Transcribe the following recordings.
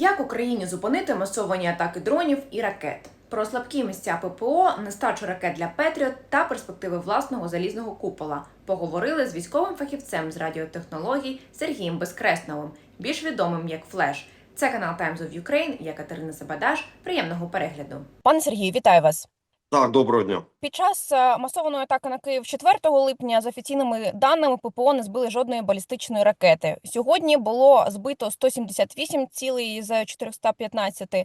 Як Україні зупинити масовані атаки дронів і ракет? Про слабкі місця ППО, нестачу ракет для Петріот та перспективи власного залізного купола поговорили з військовим фахівцем з радіотехнологій Сергієм Безкресновим, більш відомим як Флеш. Це канал Times of Ukraine, я Катерина Сабадаш. Приємного перегляду. Пане Сергію, вітаю вас. Так, доброго дня. Під час е, масованої атаки на Київ 4 липня, за офіційними даними, ППО не збили жодної балістичної ракети. Сьогодні було збито 178 цілей з 415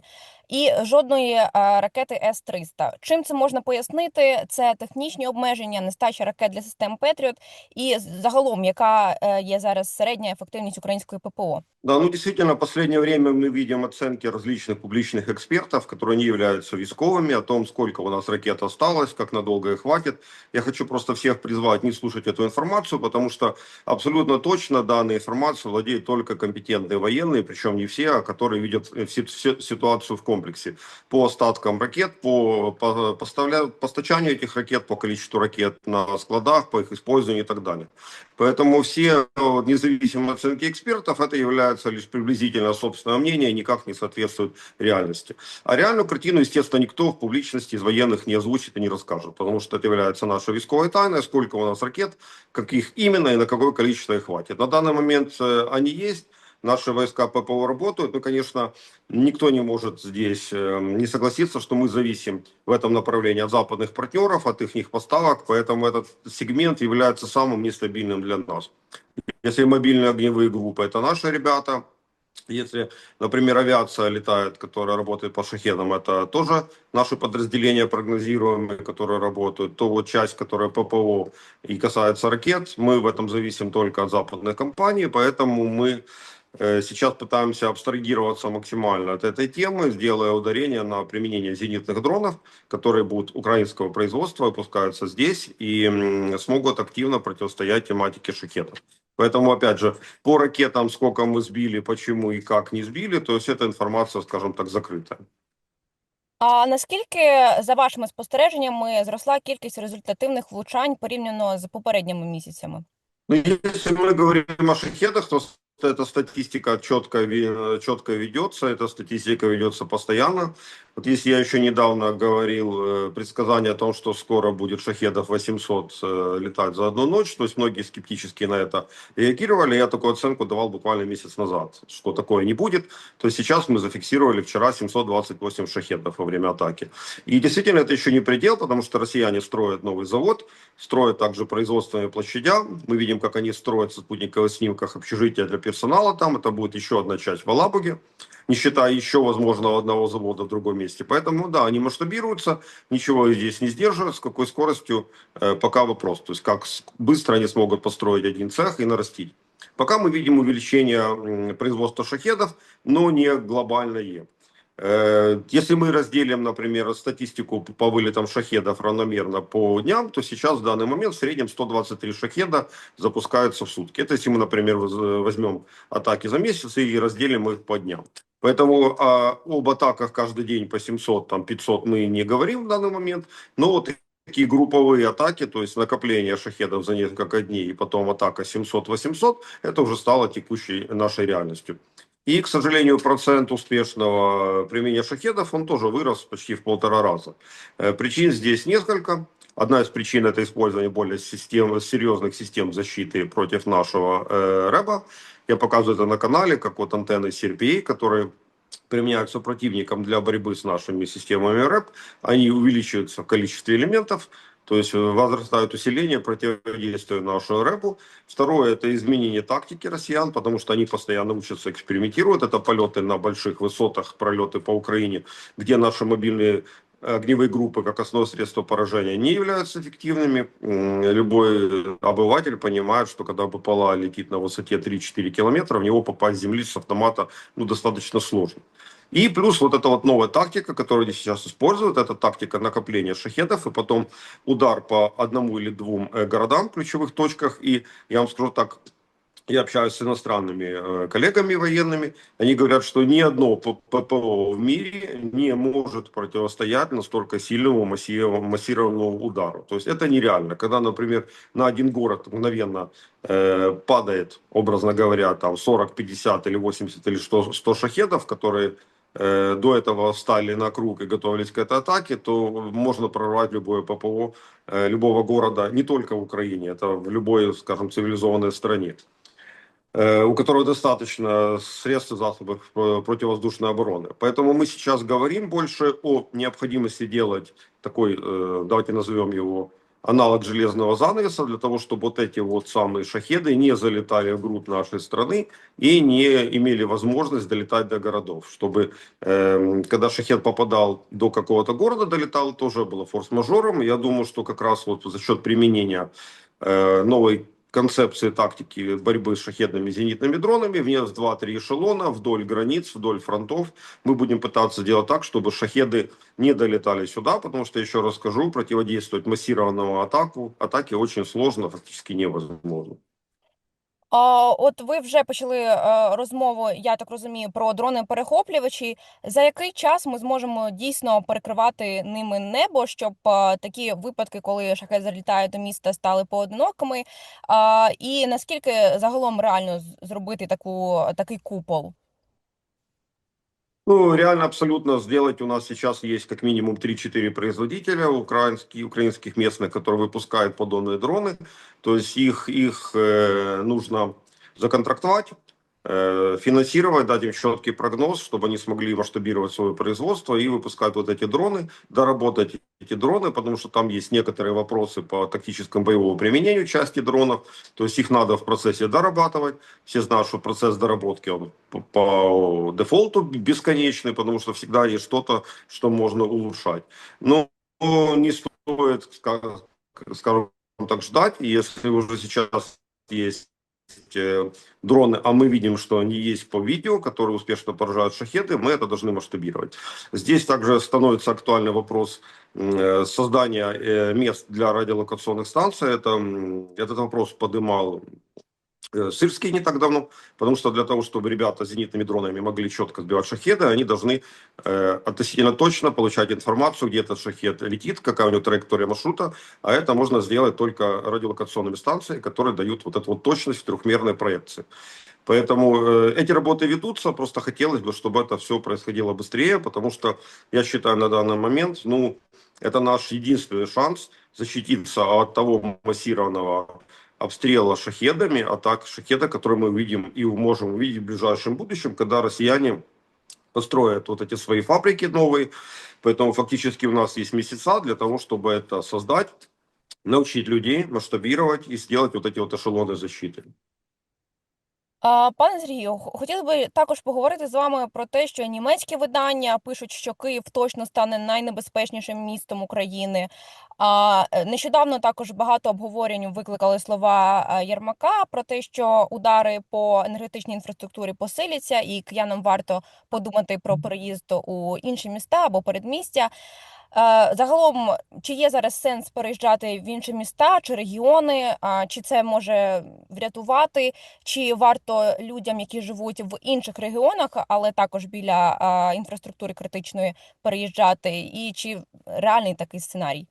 і жодної е, ракети С-300. Чим це можна пояснити? Це технічні обмеження, нестача ракет для систем Петріот і загалом, яка е, є зараз середня ефективність української ППО. Да, ну действительно, в последнее время мы видим оценки различных публичных экспертов, которые не являются висковыми, о том, сколько у нас ракет осталось, как надолго их хватит. Я хочу просто всех призвать не слушать эту информацию, потому что абсолютно точно данной информацией владеют только компетентные военные, причем не все, а которые видят э, ситуацию в комплексе. По остаткам ракет, по, по поставля- постачанию этих ракет, по количеству ракет на складах, по их использованию и так далее. Поэтому все э, независимые оценки экспертов это является лишь приблизительно собственное мнение, никак не соответствует реальности. А реальную картину, естественно, никто в публичности из военных не озвучит и не расскажет, потому что это является нашей військовой тайной, сколько у нас ракет, каких именно и на какое количество их хватит. На данный момент э, они есть, наши войска ППО работают, но, конечно, никто не может здесь э, не согласиться, что мы зависим в этом направлении от западных партнеров, от их поставок, поэтому этот сегмент является самым нестабильным для нас. Если мобильные огневые группы, это наши ребята. Если, например, авиация летает, которая работает по шахедам, это тоже наши подразделения прогнозируемые, которые работают. То вот часть, которая ППО и касается ракет, мы в этом зависим только от западной компании, поэтому мы сейчас пытаемся абстрагироваться максимально от этой темы, сделая ударение на применение зенитных дронов, которые будут украинского производства, выпускаются здесь и м, смогут активно противостоять тематике шахетов. Поэтому, опять же, по ракетам, сколько мы сбили, почему и как не сбили, то есть эта информация, скажем так, закрытая. А наскільки, за вашими спостереженнями, зросла кількість результативних влучань порівняно з попередніми місяцями? Ну, если мы говорим о шахедах, то с- эта статистика четко, четко ведется, эта статистика ведется постоянно. Вот если я еще недавно говорил э, предсказание о том, что скоро будет шахедов 800 э, летать за одну ночь, то есть многие скептически на это реагировали, я такую оценку давал буквально месяц назад, что такое не будет, то сейчас мы зафиксировали вчера 728 шахедов во время атаки. И действительно это еще не предел, потому что россияне строят новый завод, строят также производственные площадя. Мы видим, как они строят в спутниковых снимках общежития для персонала там. Это будет еще одна часть в Алабуге, не считая еще, возможно, одного завода в другом месте. Поэтому, да, они масштабируются, ничего здесь не сдерживает. С какой скоростью, э, пока вопрос. То есть, как быстро они смогут построить один цех и нарастить. Пока мы видим увеличение производства шахедов, но не глобальное. Э, Если мы разделим, например, статистику по вылетам шахедов равномерно по дням, то сейчас в данный момент в среднем 123 шахеда запускаются в сутки. Это если мы, например, воз- возьмем атаки за месяц и разделим их по дням. Поэтому а, об атаках каждый день по 700, там 500 мы не говорим в данный момент, но вот такие групповые атаки, то есть накопление шахедов за несколько дней и потом атака 700-800, это уже стало текущей нашей реальностью. И, к сожалению, процент успешного применения шахедов, он тоже вырос почти в полтора раза. Э, Причин здесь несколько. Одна из причин это использование более систем, серьезных систем защиты против нашего э, РЭБа. Я показываю это на канале, как вот антенны CRPA, которые применяются противником для борьбы с нашими системами РЭП. Они увеличиваются в количестве элементов, то есть э, возрастает усиление противодействия нашему рэпу. Второе – это изменение тактики россиян, потому что они постоянно учатся, экспериментируют. Это полеты на больших высотах, пролеты по Украине, где наши мобильные огневые группы как основное средство поражения не являются эффективными. Любой обыватель понимает, что когда БПЛА летит на высоте 3-4 километра, в него попасть с земли с автомата ну, достаточно сложно. И плюс вот эта вот новая тактика, которую они сейчас используют, это тактика накопления шахедов и потом удар по одному или двум э, городам, ключевых точках. И я вам скажу так, я общаюсь с иностранными э, коллегами военными, они говорят, что ни одно ППО в мире не может противостоять настолько сильному массиров- массированному удару. То есть это нереально. Когда, например, на один город мгновенно э, падает, образно говоря, там 40, 50 или 80 или 100, 100 шахедов, которые э, до этого встали на круг и готовились к этой атаке, то можно прорвать любое ППО э, любого города, не только в Украине, это в любой, скажем, цивилизованной стране у которого достаточно средств и засобов э, противовоздушной обороны. Поэтому мы сейчас говорим больше о необходимости делать такой, э, давайте назовем его, аналог железного занавеса, для того, чтобы вот эти вот самые шахеды не залетали в грудь нашей страны и не имели возможность долетать до городов. Чтобы, э, когда шахед попадал до какого-то города, долетал, тоже было форс-мажором. Я думаю, что как раз вот за счет применения э, новой концепции тактики борьбы с шахедными зенитными дронами в 2-3 эшелона вдоль границ, вдоль фронтов. Мы будем пытаться делать так, чтобы шахеды не долетали сюда, потому что, еще раз скажу, противодействовать массированному атаку, атаке очень сложно, фактически невозможно. От ви вже почали е, розмову, я так розумію, про дрони-перехоплювачі. За який час ми зможемо дійсно перекривати ними небо, щоб е, такі випадки, коли шахет залітає до міста, стали поодинокими? І наскільки загалом реально зробити таку, такий купол? Ну, реально абсолютно сделать у нас сейчас есть как минимум 3-4 производителя украинских, украинских местных, которые выпускают подобные дроны. То есть их, их э, нужно законтрактовать, финансировать, дать им четкий прогноз, чтобы они смогли масштабировать свое производство и выпускать вот эти дроны, доработать эти дроны, потому что там есть некоторые вопросы по тактическому боевому применению части дронов, то есть их надо в процессе дорабатывать. Все знают, что процесс доработки он по, дефолту бесконечный, потому что всегда есть что-то, что можно улучшать. Но не стоит, ска- скажем так, ждать, если уже сейчас есть э, дроны, а мы видим, что они есть по видео, которые успешно поражают шахеды, мы это должны масштабировать. Здесь также становится актуальный вопрос э, создания э, мест для радиолокационных станций. Это, этот вопрос поднимал э, Сырский не так давно, потому что для того, чтобы ребята с зенитными дронами могли четко сбивать шахеды, они должны э, относительно точно получать информацию, где этот шахед летит, какая у него траектория маршрута, а это можно сделать только радиолокационными станциями, которые дают вот эту вот точность в трехмерной проекции. Поэтому э, эти работы ведутся, просто хотелось бы, чтобы это все происходило быстрее, потому что я считаю на данный момент, ну, это наш единственный шанс защититься от того массированного обстрела шахедами, атак шахеда, которые мы видим и можем увидеть в ближайшем будущем, когда россияне построят вот эти свои фабрики новые. Поэтому фактически у нас есть месяца для того, чтобы это создать, научить людей масштабировать и сделать вот эти вот эшелоны защиты. Пане Сергію, х- хотіла би також поговорити з вами про те, що німецькі видання пишуть, що Київ точно стане найнебезпечнішим містом України. А е, нещодавно також багато обговорень викликали слова е, Єрмака про те, що удари по енергетичній інфраструктурі посиляться, і киянам варто подумати про переїзд у інші міста або передмістя. Е, Загалом, чи є зараз сенс переїжджати в інші міста чи регіони, чи це може врятувати, чи варто людям, які живуть в інших регіонах, але також біля інфраструктури критичної, переїжджати, і чи реальний такий сценарій?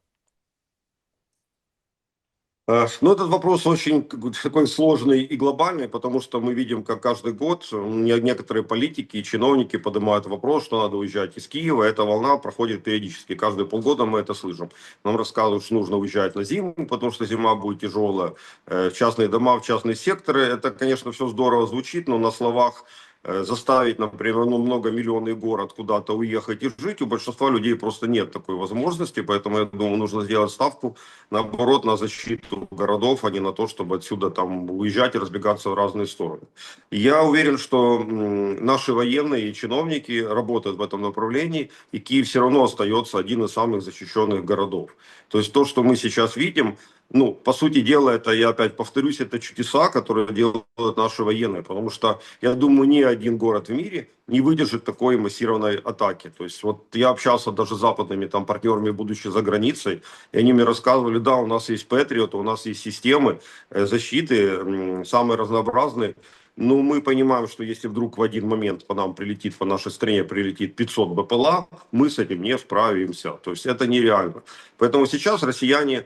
Э, Ну, этот вопрос очень такой сложный и глобальный, потому что мы видим, как каждый год не- некоторые политики и чиновники поднимают вопрос, что надо уезжать из Киева. Эта волна проходит периодически. Каждые полгода мы это слышим. Нам рассказывают, что нужно уезжать на зиму, потому что зима будет тяжелая. Э, частные дома, в частные секторы. Это, конечно, все здорово звучит, но на словах заставить, например, ну, многомиллионный город куда-то уехать и жить, у большинства людей просто нет такой возможности, поэтому, я думаю, нужно сделать ставку, наоборот, на защиту городов, а не на то, чтобы отсюда там уезжать и разбегаться в разные стороны. Я уверен, что наши военные и чиновники работают в этом направлении, и Киев все равно остается один из самых защищенных городов. То есть то, что мы сейчас видим, ну, по сути дела, это, я опять повторюсь, это чудеса, которые делают наши военные, потому что, я думаю, ни один город в мире не выдержит такой массированной атаки. То есть вот я общался даже с западными там партнерами, будучи за границей, и они мне рассказывали, да, у нас есть Patriot, у нас есть системы э, защиты, самые разнообразные, но мы понимаем, что если вдруг в один момент по нам прилетит, по нашей стране прилетит 500 БПЛА, мы с этим не справимся. То есть это нереально. Поэтому сейчас россияне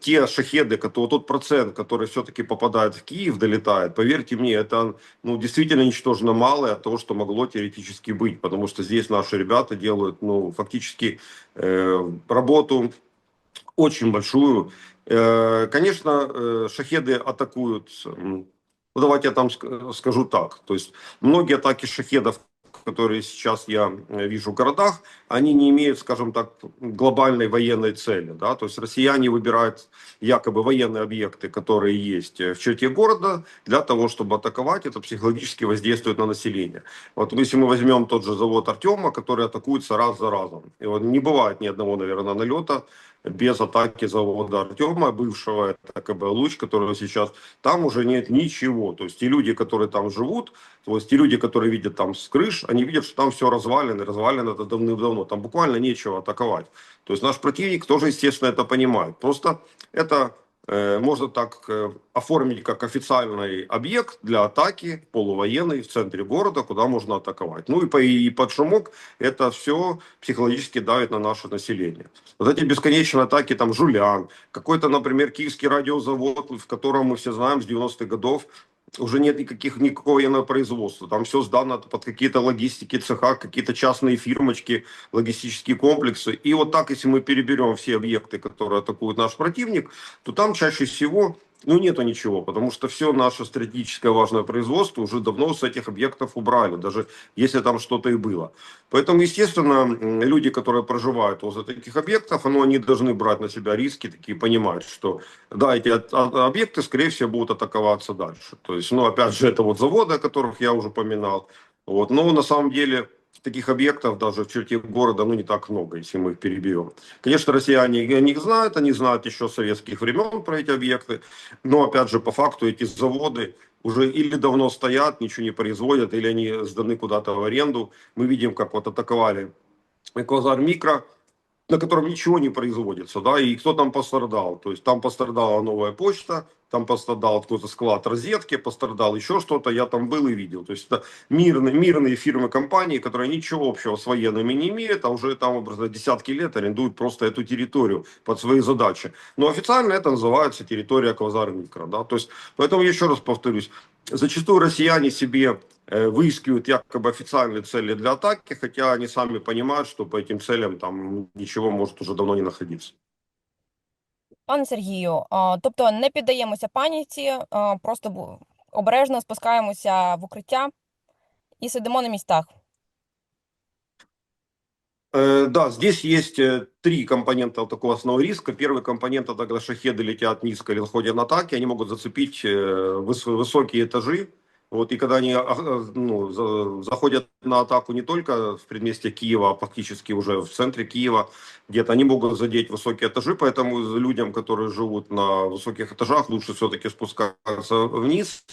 те шахеды, которые, тот процент, который все-таки попадает в Киев, долетает, поверьте мне, это ну, действительно ничтожно мало от того, что могло теоретически быть, потому что здесь наши ребята делают ну, фактически э, работу очень большую. Э, конечно, э, шахеды атакуют, ну, давайте я там ск- скажу так, то есть многие атаки шахедов, которые сейчас я э, вижу в городах, они не имеют, скажем так, глобальной военной цели. Да? То есть россияне выбирают якобы военные объекты, которые есть э, в черте города, для того, чтобы атаковать, это психологически воздействует на население. Вот если мы возьмем тот же завод Артема, который атакуется раз за разом. И вот не бывает ни одного, наверное, налета без атаки завода Артема, бывшего, это КБ Луч, который сейчас, там уже нет ничего. То есть те люди, которые там живут, то есть те люди, которые видят там с крыш, они видят, что там все развалено, развалено это давным-давно, там буквально нечего атаковать. То есть наш противник тоже, естественно, это понимает. Просто это э, можно так э, оформить как официальный объект для атаки полувоенный в центре города, куда можно атаковать. Ну и, по, и под шумок это все психологически давит на наше население. Вот эти бесконечные атаки, там, Жулян, какой-то, например, киевский радиозавод, в котором мы все знаем с 90-х годов, уже нет никаких, никакого производства. Там все сдано под какие-то логистики, цеха, какие-то частные фирмочки, логистические комплексы. И вот так, если мы переберем все объекты, которые атакует наш противник, то там чаще всего ну, нету ничего, потому что все наше стратегическое важное производство уже давно с этих объектов убрали, даже если там что-то и было. Поэтому, естественно, люди, которые проживают возле таких объектов, ну, они должны брать на себя риски, такие понимать, что да, эти объекты, скорее всего, будут атаковаться дальше. То есть, ну, опять же, это вот заводы, о которых я уже поминал. Вот. Но на самом деле таких объектов даже в черте города ну, не так много, если мы их перебьем. Конечно, россияне о них знают, они знают еще советских времен про эти объекты, но опять же, по факту эти заводы уже или давно стоят, ничего не производят, или они сданы куда-то в аренду. Мы видим, как вот атаковали Эквазар Микро, на котором ничего не производится, да, и кто там пострадал? То есть там пострадала новая почта, там пострадал какой-то склад розетки, пострадал еще что-то, я там был и видел. То есть это мирные, мирные фирмы, компании, которые ничего общего с военными не имеют, а уже там образно десятки лет арендуют просто эту территорию под свои задачи. Но официально это называется территория Квазар Микро, да, то есть, поэтому еще раз повторюсь, зачастую россияне себе э, выискивают якобы официальные цели для атаки, хотя они сами понимают, что по этим целям там ничего может уже давно не находиться. Пане Сергію, а, тобто не піддаємося паніці, а, просто бу- обережно спускаємося в укриття і сидимо на містах. Э, Да, здесь есть э, три компонента вот такого основного риска. Первый компонент это когда шахеды летят низко или заходят на атаки, они могут зацепить э, выс- высокие этажи. Вот, и когда они а, а, ну, за- заходят на атаку не только в предместье Киева, а фактически уже в центре Киева, где-то они могут задеть высокие этажи, поэтому людям, которые живут на высоких этажах, лучше все-таки спускаться вниз.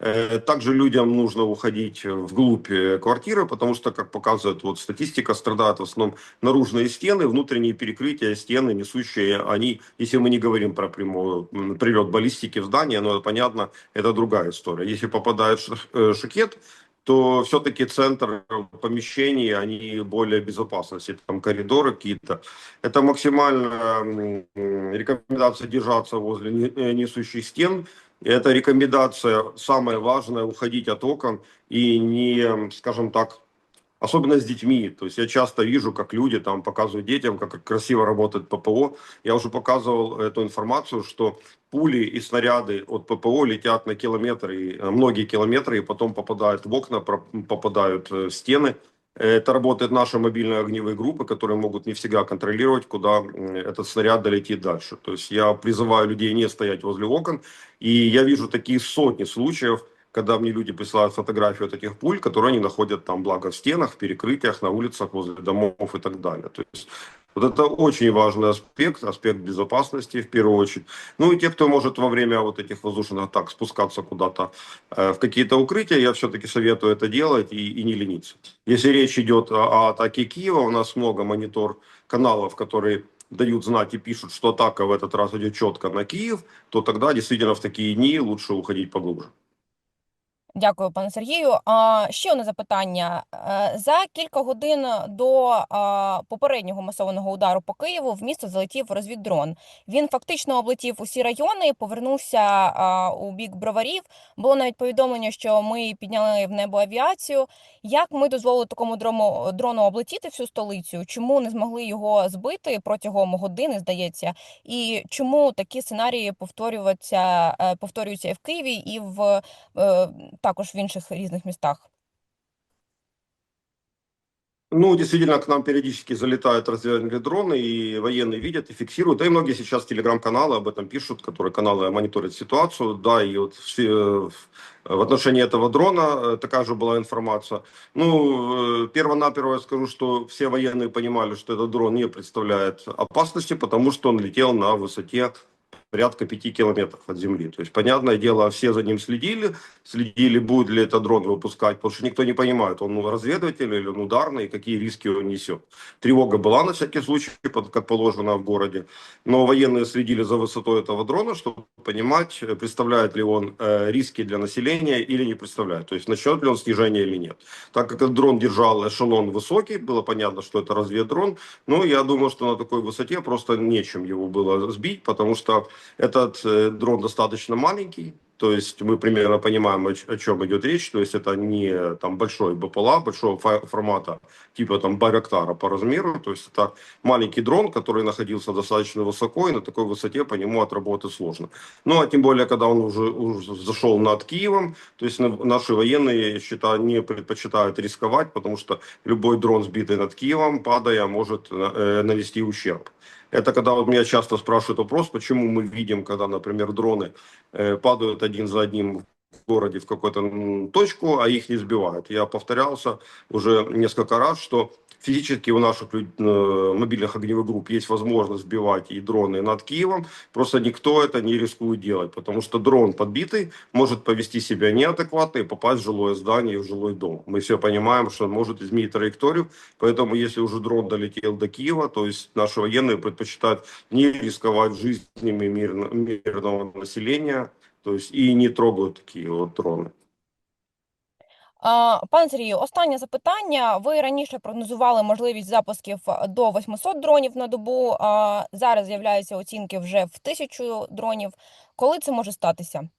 Э, Также людям нужно уходить вглубь э, квартиры, потому что, как показывает вот статистика, страдают в основном наружные стены, внутренние перекрытия, стены, несущие они, если мы не говорим про прямой прилет баллистики в здание, но понятно, это другая история. Если попадает ш- э, то все-таки центр помещений, они более безопасны, если там коридоры какие-то. Это максимально рекомендация держаться возле не- несущих стен, и эта рекомендация самая важная, уходить от окон и не, скажем так, особенно с детьми. То есть я часто вижу, как люди там показывают детям, как красиво работает ППО. Я уже показывал эту информацию, что пули и снаряды от ППО летят на километры, э, многие километры, и потом попадают в окна, попадают э, в стены. Это работают наши мобильные огневые группы, которые могут не всегда контролировать, куда этот снаряд долетит дальше. То есть я призываю людей не стоять возле окон, и я вижу такие сотни случаев, когда мне люди присылают фотографии вот этих пуль, которые они находят там, благо, в стенах, в перекрытиях, на улицах, возле домов и так далее. То есть вот это очень важный аспект, аспект безопасности в первую очередь. Ну и те, кто может во время вот этих воздушных атак спускаться куда-то э, в какие-то укрытия, я все-таки советую это делать и, и не лениться. Если речь идет о, о атаке Киева, у нас много монитор каналов, которые дают знать и пишут, что атака в этот раз идет четко на Киев, то тогда действительно в такие дни лучше уходить поглубже. Дякую, пане Сергію. А, ще одне запитання. Е, За кілька годин до попереднього масованого удару по Києву в місто залетів розвіддрон. Він фактично облетів усі райони, повернувся у бік броварів. Було навіть повідомлення, що ми підняли в небо авіацію. Як ми дозволили такому дрону облетіти всю столицю? Чому не змогли його збити протягом години, здається? І чому такі сценарії повторюються, е, повторюються і в Києві, і в е, також в інших різних містах? Ну, действительно, к нам периодически залетают разведывательные дроны, и военные видят и фиксируют. Да и многие сейчас телеграм-каналы об этом пишут, которые каналы мониторят ситуацию. Да, и вот все, э, в отношении этого дрона э, такая же была информация. Ну, э, перво-наперво я скажу, что все военные понимали, что этот дрон не представляет опасности, потому что он летел на высоте порядка 5 километров от земли. То есть, понятное дело, все за ним следили, следили, будет ли этот дрон выпускать, потому что никто не понимает, он разведыватель или он ударный, и какие риски он несет. Тревога была на всякий случай, как положено в городе, но военные следили за высотой этого дрона, чтобы понимать, представляет ли он э, риски для населения или не представляет, то есть начнет ли он снижение или нет. Так как этот дрон держал эшелон высокий, было понятно, что это разведдрон, но я думаю, что на такой высоте просто нечем его было сбить, потому что этот э, дрон достаточно маленький, то есть мы примерно понимаем, о, о чем идет речь. То есть это не там большой БПЛА, большого формата, типа там Байрактара по размеру. То есть это маленький дрон, который находился достаточно высоко, и на такой высоте по нему отработать сложно. Ну, а тем более, когда он уже, уже зашел над Киевом, то есть на- наши военные, я считаю, не предпочитают рисковать, потому что любой дрон, сбитый над Киевом, падая, может э, нанести ущерб. Это когда вот меня часто спрашивают вопрос, почему мы видим, когда, например, дроны э, падают один за одним в городе в какую-то точку, а их не сбивают. Я повторялся уже несколько раз, что физически у наших э, мобильных огневых групп есть возможность сбивать и дроны над Киевом, просто никто это не рискует делать, потому что дрон подбитый может повести себя неадекватно и попасть в жилое здание в жилой дом. Мы все понимаем, что может изменить траекторию, поэтому если уже дрон долетел до Киева, то есть наши военные предпочитают не рисковать жизнями мирно- мирного населения, то есть и не трогают такие вот дроны. А, Пане Сергію, останнє запитання. Ви раніше прогнозували можливість запусків до 800 дронів на добу. А зараз з'являються оцінки вже в 1000 дронів. Коли це може статися?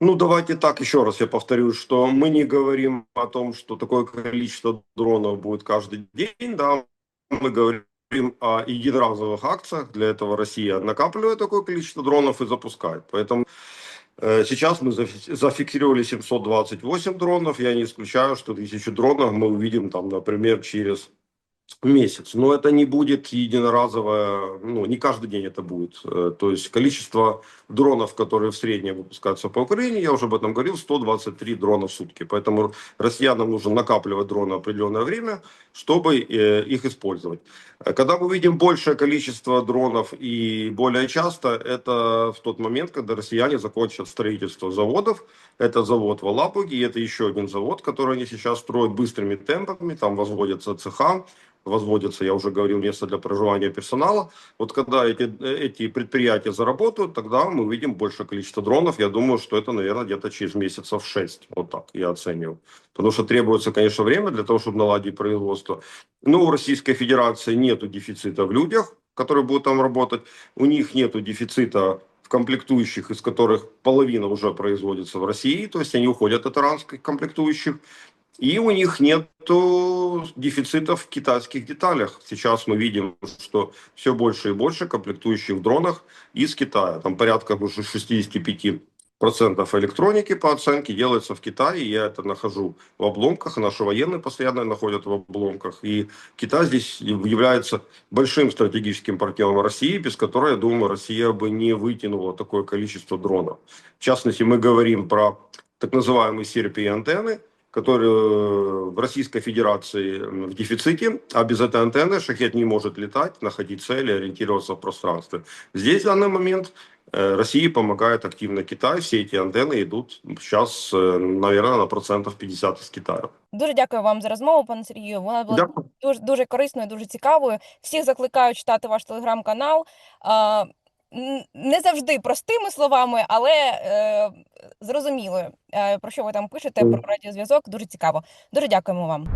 Ну, давайте так, еще раз я повторю, что мы не говорим о том, что такое количество дронов будет каждый день, да, мы говорим о единоразовых акциях, для этого Россия накапливает такое количество дронов и запускает, поэтому э, сейчас мы зафи- зафиксировали 728 дронов, я не исключаю, что 1000 дронов мы увидим там, например, через месяц. Но это не будет единоразовое, ну, не каждый день это будет. Э, То есть количество дронов, которые в среднем выпускаются по Украине, я уже об этом говорил, 123 дрона в сутки. Поэтому россиянам нужно накапливать дроны определенное время, чтобы э, их использовать. Э, Когда мы видим большее количество дронов и более часто, это в тот момент, когда россияне закончат строительство заводов. Это завод в Алапуге, и это еще один завод, который они сейчас строят быстрыми темпами, там возводятся цеха, возводятся, я уже говорил, место для проживания персонала. Вот когда эти, эти предприятия заработают, тогда мы увидим большее количество дронов. Я думаю, что это, наверное, где-то через месяцев 6. Вот так я оцениваю. Потому что требуется, конечно, время для того, чтобы наладить производство. Но у Российской Федерации нет дефицита в людях, которые будут там работать. У них нет дефицита в комплектующих, из которых половина уже производится в России, то есть они уходят от иранских комплектующих. И у них нет дефицита в китайских деталях. Сейчас мы видим, что все больше и больше комплектующих в дронах из Китая. Там порядка уже 65 процентов электроники по оценке делается в Китае. Я это нахожу в обломках. Наши военные постоянно находят в обломках. И Китай здесь является большим стратегическим партнером России, без которой, я думаю, Россия бы не вытянула такое количество дронов. В частности, мы говорим про так называемые серпи антенны, которые э, в Российской Федерации в дефиците, а без этой антенны шахет не может летать, находить цели, ориентироваться в пространстве. Здесь в данный момент э, России помогает активно Китай. Все эти антенны идут сейчас, э, наверное, на процентов 50 из Китая. Дуже дякую вам за розмову, пане Сергію. Вона була Дякую. дуже дуже корисною, дуже цікавою. Всіх закликаю читати ваш телеграм-канал. А, н- Не завжди простими словами, але е, зрозуміло, е, про що ви там пишете, про радіозв'язок. Дуже цікаво. Дуже дякуємо вам.